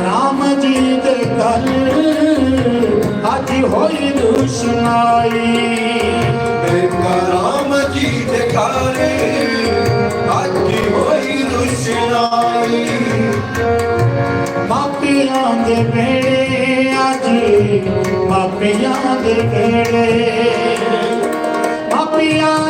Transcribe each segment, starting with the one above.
ਰਾਮ ਜੀ ਦੇ ਘਰ। ਅੱਜ ਹੋਈ ਦੁਸ਼ਨਾਈ। ਤੇਰਾ ਰਾਮ ਜੀ ਦੇ ਘਰ। ਅੱਜ ਹੋਈ ਦੁਸ਼ਨਾਈ। ਮਾਪਿਆਂ ਦੇ ਬੇੜੇ ਅੱਜ ਮਾਪਿਆਂ ਦੇ ਬੇੜੇ ਮਾਪਿਆਂ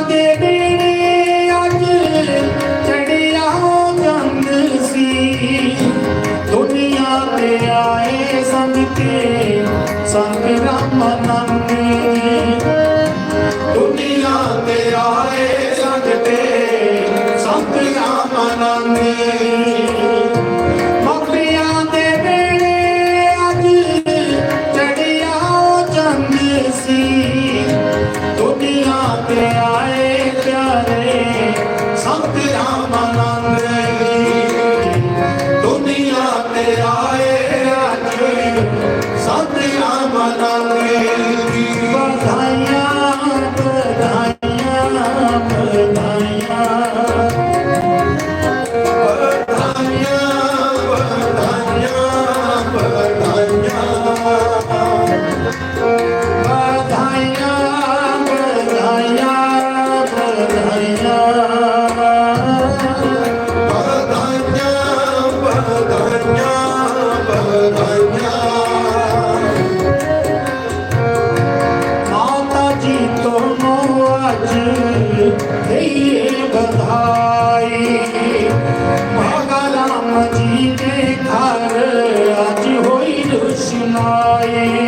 Oh, yeah.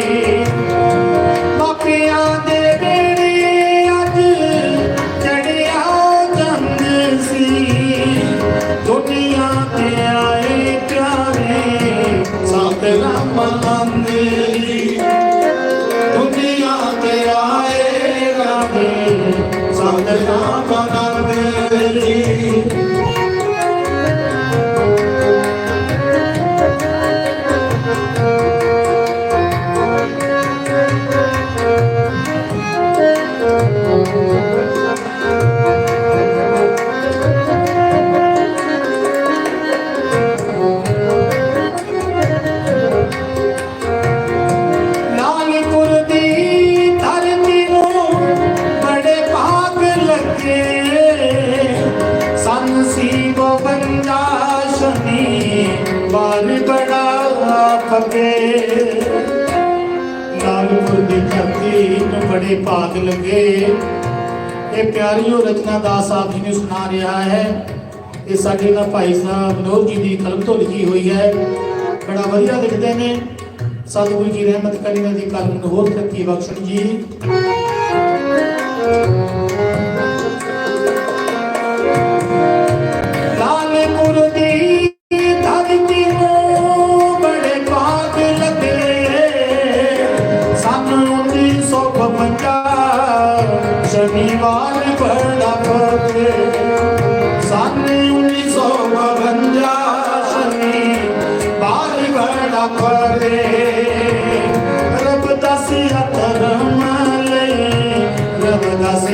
ਜੀ ਸੁਣਾ ਰਿਹਾ ਹੈ ਇਹ ਸਾਡੇ ਦਾ ਭਾਈ ਸਾਹਿਬ ਨੋਰ ਜੀ ਦੀ ਕਲਮ ਤੋਂ ਲਿਖੀ ਹੋਈ ਹੈ। ਬੜਾ ਵਧੀਆ ਲਿਖਦੇ ਨੇ। ਸਤਿਗੁਰੂ ਜੀ ਰਹਿਮਤ ਕਰੀ ਨਾ ਕਲਮ ਨੂੰ ਤੱਕੀ ਬਖਸ਼ਣ ਜੀ।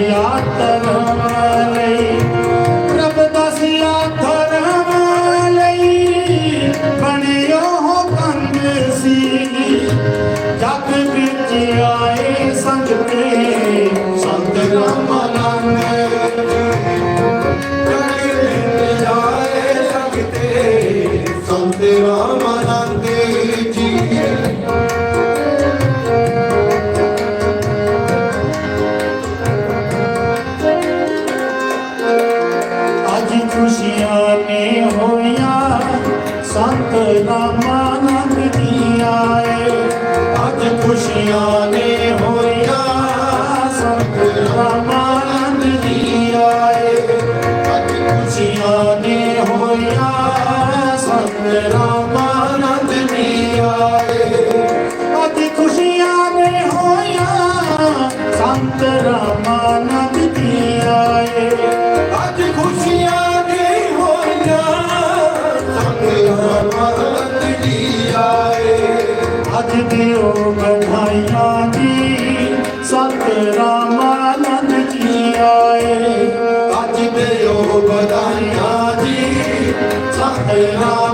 Yeah. ਦਿਓ ਬਧਾਈਆਂ ਜੀ ਸਤਨਾਮ ਆਨੰਦ ਜੀ ਆਏ ਅੱਜ ਦਿਓ ਬਧਾਈਆਂ ਜੀ ਸਤਨਾਮ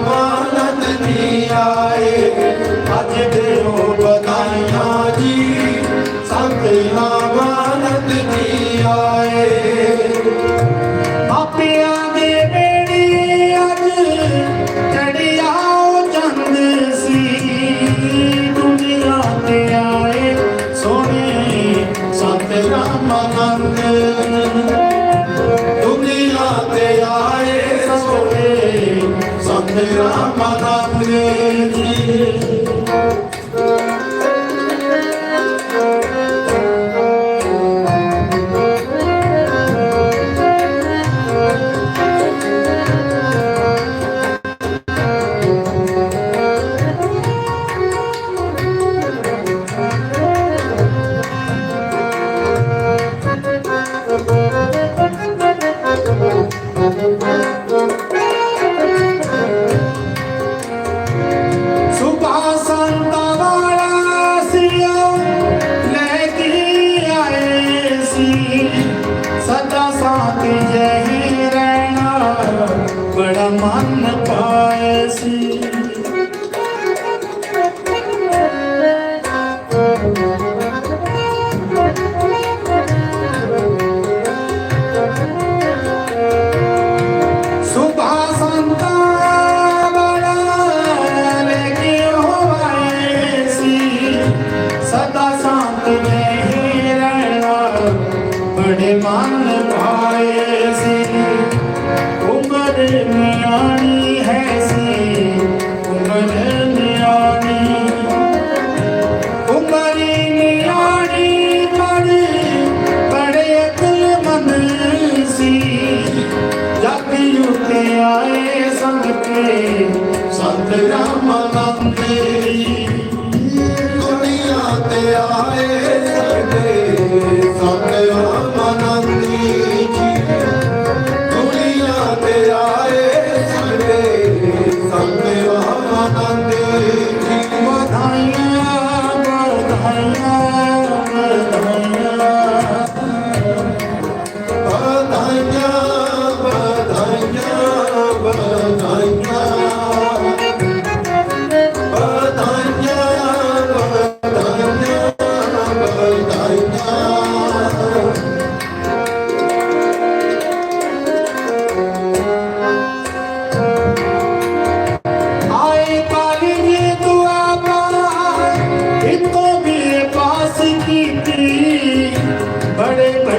ਆਪਣੇ ਮਨ ਪਾਏ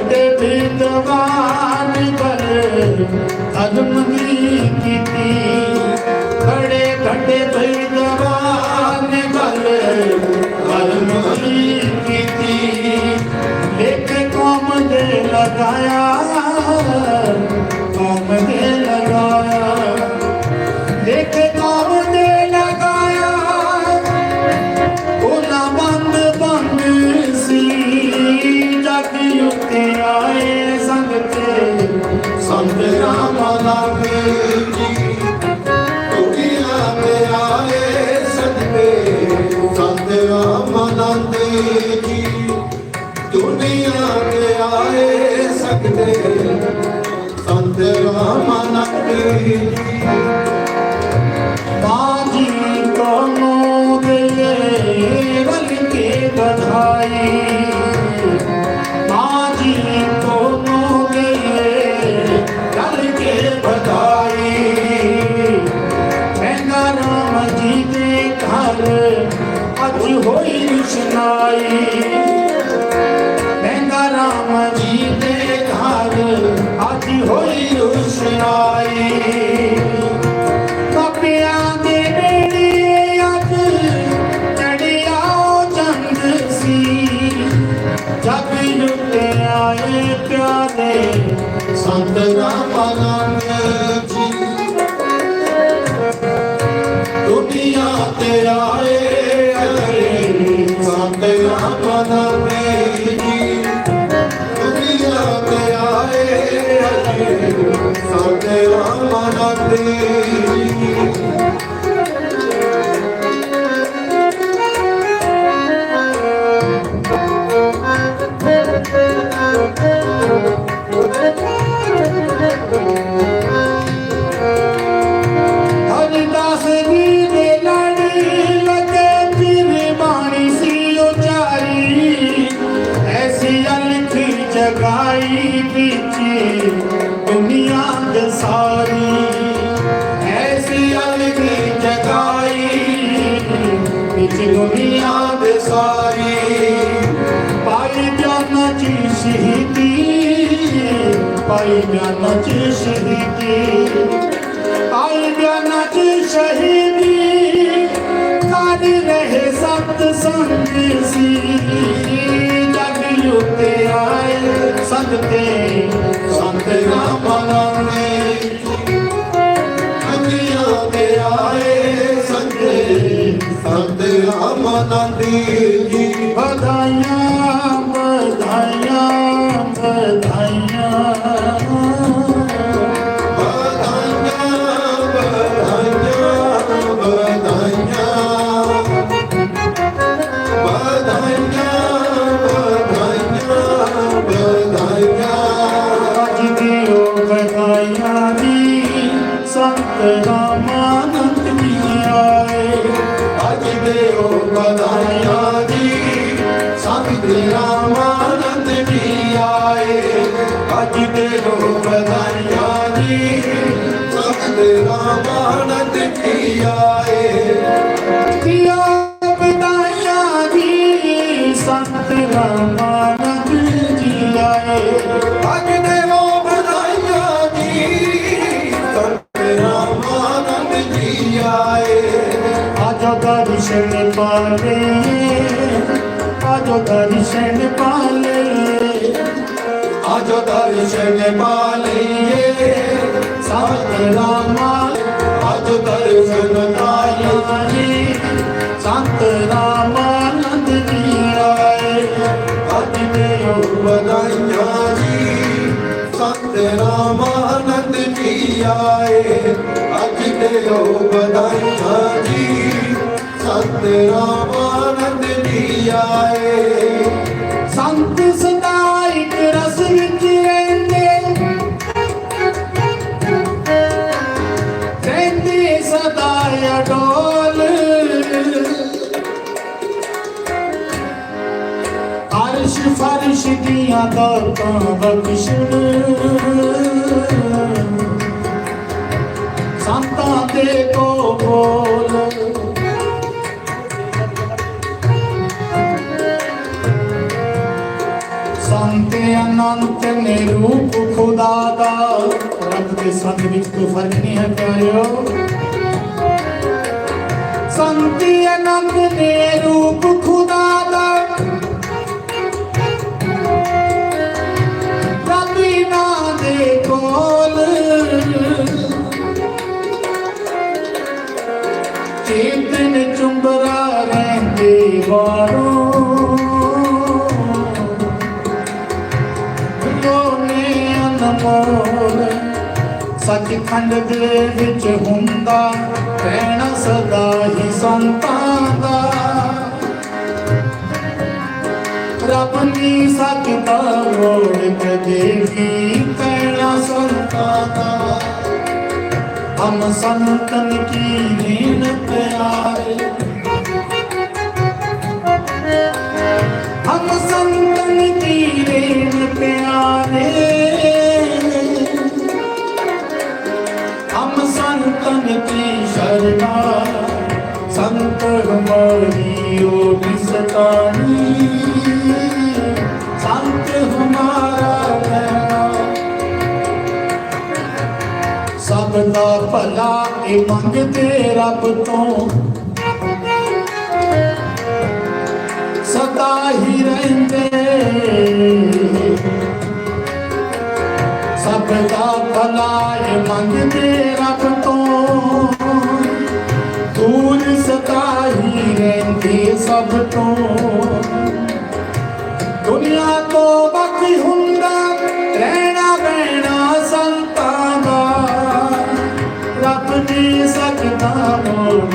ਕੇ ਵੀ ਦੀਵਾਨ ਪਰ ਅਦਮ ਦੀ ਕੀਤੀ। ਖੜੇ ਖੜੇ ਵੀ ਦੀਵਾਨ ਪਰ ਅਦਮ ਦੀ ਕੀਤੀ। ਇੱਕ ਕੌਮ ਦੇ ਲਗਾਇਆ ராம் ராம ராமே ਰਾਮ ਜੀ ਦੇ ਘਰ, ਅੱਜ ਹੋਈ ਸੁਨਾਈ ਮਹਿੰਗਾ ਰਾਮ ਜੀ ਦੇ ਘਰ, ਅੱਜ ਹੋਈ ਸੁਨਾਈ ਦੁਨੀਆ ਦੇ ਸਾਰੀ ਪਾਈ ਜਾਨਾ ਚ ਸ਼ਹੀਦੀ ਪਾਈ ਜਾਨਾ ਚ ਸ਼ਹੀਦੀ। ਪਾਈ ਜਾਨਾ ਚ ਸ਼ਹੀਦੀ ਕਰ ਰਹੇ ਸਤ ਸੰਗ ਸੀ? ਜਗ ਉਤੇ ਆਏ ਸੰਗਤੇ ਸੰਤ ਨਾਮ ਨੇ ਦੁਨੀਆ ਦੇ ਆਏ ਸੰਤ ਰਾਮਾਨੰਦ ਜੀ। ਵਧਾਈਆਂ ਦੇਵੋ ਵਧਾਈਆਂ ਜੀ ਸਭ ਦੇ ਰਾਮਾਨੰਦ ਕੀ ਆਏ ਕੀਆ ਵਧਾਈਆਂ ਜੀ ਸੰਤ ਰਾਮਾਨੰਦ ਕੀ ਆਏ ਅਗ ਦੇਵੋ ਵਧਾਈਆਂ ਜੀ ਸੰਤ ਰਾਮਾਨੰਦ ਕੀ ਆਏ ਆਜੋ ਦਰਸ਼ਨ ਪਾਵੇ, ਆਜੋ ਦਰਸ਼ਨ ਦਰਸ਼ਨ ਪਾਲੀਏ ਸਤ ਰਾਮਾ, ਅਜ ਦਰਸ਼ਨ ਪਾਲੀਏ। ਆਏ ਸੰਤ ਰਾਮਾਨੰਦ ਜੀ ਆਏ, ਅੱਜ ਦੇ ਵਧਾਈਆਂ ਜੀ। ਸੰਤ ਰਾਮਾਨੰਦ ਜੀ ਆਏ, ਅੱਜ ਦੇ ਵਧਾਈਆਂ ਜੀ। ਸੰਤ ਰਾਮਾਨੰਦ ਜੀ ਆਏ। ਫਰਸ਼ ਦੀਆਂ ਦਾਤਾਂ ਬਖਸ਼ਣ ਸੰਤਾਂ ਤੇ ਕੋ ਬੋਲ ਸੰਤ ਅਨੰਤ ਨੇ ਰੂਪ ਖੁਦਾ ਦਾ। ਰੱਬ ਦੇ ਸੰਤ ਵਿੱਚ ਕੋਈ ਫ਼ਰਕ ਨਹੀਂ ਹੈ ਪਿਆਰਿਓ। ਸੰਤ ਅਨੰਤ ਨੇ ਰੂਪ ਸੱਚਖੰਡ ਦੇ ਵਿੱਚ ਹੁੰਦਾ ਰਹਿਣਾ ਸਦਾ ਹੀ ਸੰਤਾਂ ਦਾ। ਰੱਬ ਨੀ ਸਕਦਾ ਮੋੜ ਕਦੇ ਵੀ ਕਹਿਣਾ ਸੰਤਾਂ ਦਾ। ਹਮ ਸੰਤਨ ਕੀ ਲੀਨ ਪਿਆਰੇ। ਭਲਾ ਇਹ ਮੰਗਦੇ ਰੱਬ ਤੋਂ। ਸਦਾ ਹੀ ਰਹਿੰਦੇ। ਸਭ ਦਾ ਭਲਾ ਇਹ ਮੰਗਦੇ ਰੱਬ ਤੋਂ। ਦੂਰ ਸਦਾ ਹੀ ਰਹਿੰਦੇ ਸਭ ਤੋਂ। ਦੁਨੀਆ ਤੋਂ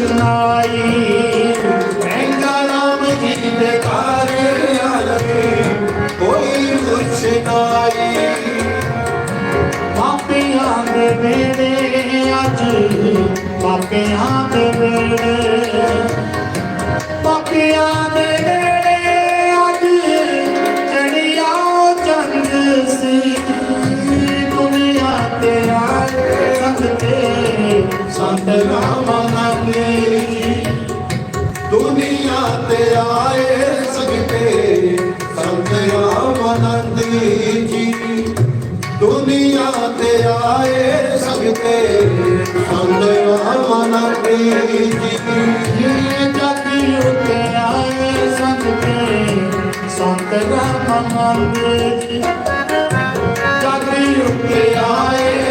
ਸੁਨਾਈ ਮਹਿੰਗਾ ਨਾਮ ਜੀ ਦੇ ਕਾਰਿਆ ਲਵੇ ਕੋਈ ਕੁਛ ਨਾਈ ਮਾਪਿਆਂ ਦੇ ਵੇਲੇ ਅੱਜ, ਮਾਪਿਆਂ ਦੇ ਵੇਲੇ ਮਨ ਦੇ ਉੱਤੇ ਆਏ।